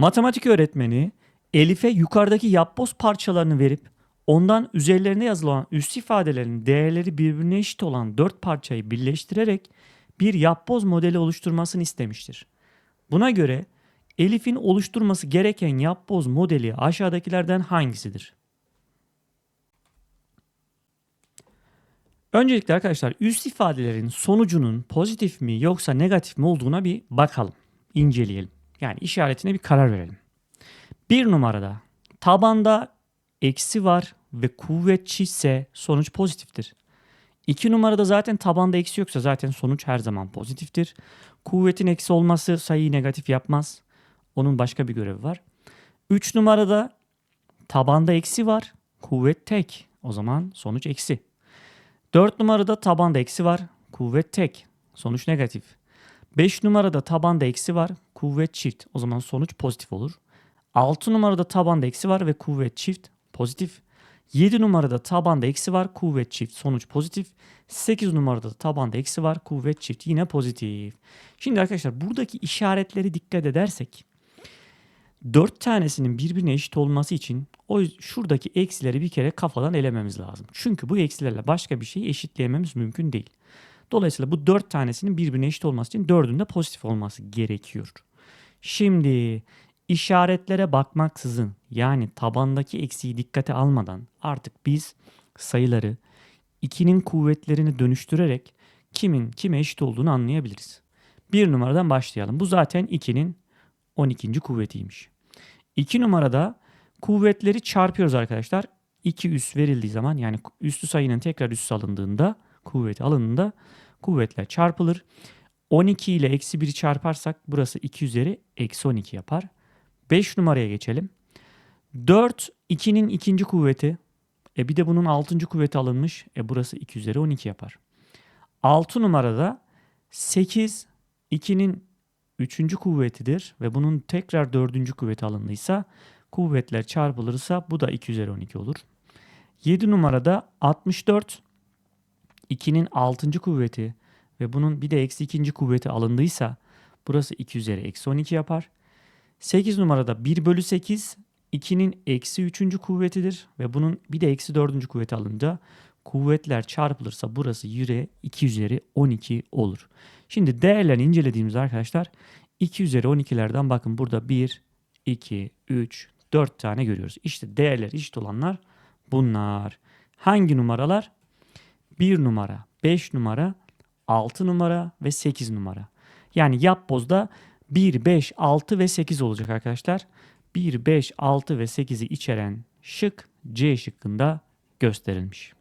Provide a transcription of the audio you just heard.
Matematik öğretmeni Elif'e yukarıdaki yapboz parçalarını verip ondan üzerlerine yazılan üst ifadelerin değerleri birbirine eşit olan dört parçayı birleştirerek bir yapboz modeli oluşturmasını istemiştir. Buna göre Elif'in oluşturması gereken yapboz modeli aşağıdakilerden hangisidir? Öncelikle arkadaşlar üst ifadelerin sonucunun pozitif mi yoksa negatif mi olduğuna bir bakalım, inceleyelim. Yani işaretine bir karar verelim. Bir numarada tabanda eksi var ve kuvvetçi ise sonuç pozitiftir. İki numarada zaten tabanda eksi yoksa zaten sonuç her zaman pozitiftir. Kuvvetin eksi olması sayıyı negatif yapmaz. Onun başka bir görevi var. Üç numarada tabanda eksi var. Kuvvet tek. O zaman sonuç eksi. 4 numarada tabanda eksi var. Kuvvet tek. Sonuç negatif. 5 numarada tabanda eksi var. Kuvvet çift. O zaman sonuç pozitif olur. 6 numarada tabanda eksi var ve kuvvet çift. Pozitif. 7 numarada tabanda eksi var. Kuvvet çift. Sonuç pozitif. 8 numarada tabanda eksi var. Kuvvet çift. Yine pozitif. Şimdi arkadaşlar buradaki işaretleri dikkat edersek 4 tanesinin birbirine eşit olması için o şuradaki eksileri bir kere kafadan elememiz lazım. Çünkü bu eksilerle başka bir şeyi eşitleyememiz mümkün değil. Dolayısıyla bu 4 tanesinin birbirine eşit olması için 4'ün de pozitif olması gerekiyor. Şimdi işaretlere bakmaksızın yani tabandaki eksiği dikkate almadan artık biz sayıları 2'nin kuvvetlerini dönüştürerek kimin kime eşit olduğunu anlayabiliriz. Bir numaradan başlayalım. Bu zaten 2'nin 12. kuvvetiymiş. 2 numarada kuvvetleri çarpıyoruz arkadaşlar. 2 üs verildiği zaman yani üstü sayının tekrar üssü alındığında kuvveti alındığında kuvvetler çarpılır. 12 ile eksi 1'i çarparsak burası 2 üzeri eksi 12 yapar. 5 numaraya geçelim. 4 2'nin ikinci kuvveti. E bir de bunun 6. kuvveti alınmış. E burası 2 üzeri 12 yapar. 6 numarada 8 2'nin üçüncü kuvvetidir ve bunun tekrar dördüncü kuvveti alındıysa kuvvetler çarpılırsa bu da 2 üzeri 12 olur. 7 numarada 64 2'nin 6. kuvveti ve bunun bir de eksi ikinci kuvveti alındıysa burası 2 üzeri eksi 12 yapar. 8 numarada 1 bölü 8 2'nin eksi 3. kuvvetidir ve bunun bir de eksi 4. kuvveti alınca kuvvetler çarpılırsa burası yüre 2 üzeri 12 olur. Şimdi değerlerini incelediğimiz arkadaşlar 2 üzeri 12'lerden bakın burada 1, 2, 3, 4 tane görüyoruz. İşte değerler eşit olanlar bunlar. Hangi numaralar? 1 numara, 5 numara, 6 numara ve 8 numara. Yani yapbozda 1, 5, 6 ve 8 olacak arkadaşlar. 1, 5, 6 ve 8'i içeren şık C şıkkında gösterilmiş.